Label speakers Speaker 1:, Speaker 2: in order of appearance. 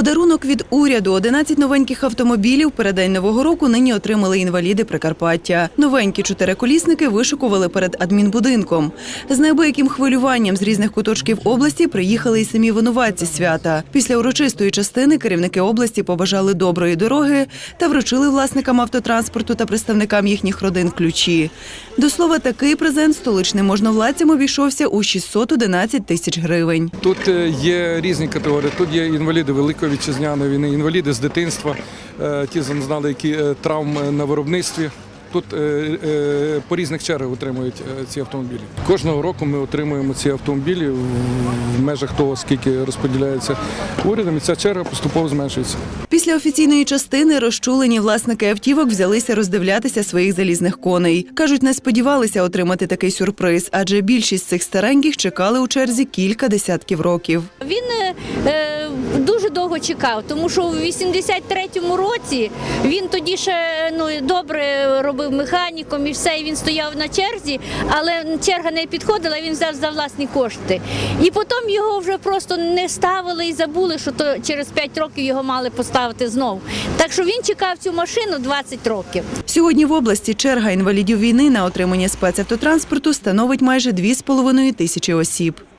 Speaker 1: Подарунок від уряду 11 новеньких автомобілів передень нового року нині отримали інваліди Прикарпаття. Новенькі чотириколісники вишикували перед адмінбудинком. З неабияким хвилюванням з різних куточків області приїхали й самі винуватці свята. Після урочистої частини керівники області побажали доброї дороги та вручили власникам автотранспорту та представникам їхніх родин ключі. До слова, такий презент столичним можновладцям обійшовся у 611 тисяч гривень.
Speaker 2: Тут е, є різні категорії. Тут є інваліди Великої вітчизняної війни, інваліди з дитинства, е, ті зазнали які е, травм на виробництві. Тут е, по різних чергах отримують ці автомобілі. Кожного року ми отримуємо ці автомобілі в- межах того, скільки розподіляється урядом, і ця черга поступово зменшується.
Speaker 1: Після офіційної частини розчулені власники автівок взялися роздивлятися своїх залізних коней. Кажуть, не сподівалися отримати такий сюрприз, адже більшість цих стареньких чекали у черзі кілька десятків років.
Speaker 3: Він е, е, дуже довго чекав, тому що у 83-му році він тоді ще ну добре робив механіком і все. І він стояв на черзі, але черга не підходила. Він взяв за власні кошти. І потім його вже просто не ставили і забули, що то через 5 років його мали поставити знову. Так що він чекав цю машину 20 років.
Speaker 1: Сьогодні в області черга інвалідів війни на отримання спецавтотранспорту становить майже 2,5 тисячі осіб.